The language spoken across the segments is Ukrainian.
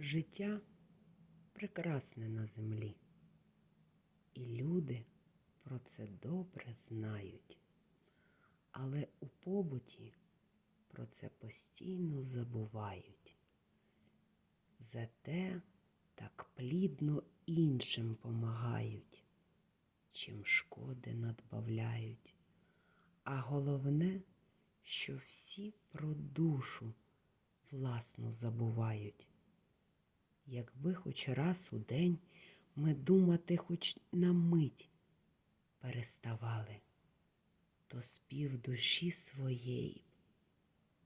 Життя прекрасне на землі, і люди про це добре знають, але у побуті про це постійно забувають. Зате так плідно іншим помагають, чим шкоди надбавляють. А головне, що всі про душу власну забувають. Якби хоч раз у день ми думати хоч на мить переставали, то спів душі своєї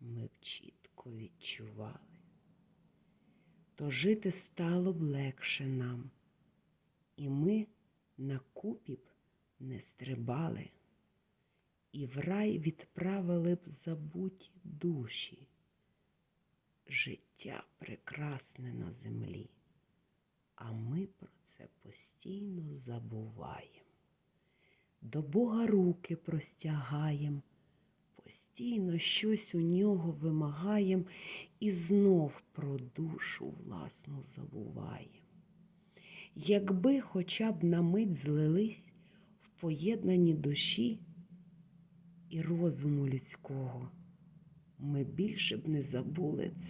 ми б чітко відчували. То жити стало б легше нам, і ми на купі б не стрибали, і в рай відправили б забуті душі життя прекрасне на землі, а ми про це постійно забуваємо. До Бога руки простягаєм, постійно щось у нього вимагаєм і знов про душу власну забуваєм. Якби хоча б на мить злились в поєднані душі і розуму людського, ми більше б не забули це.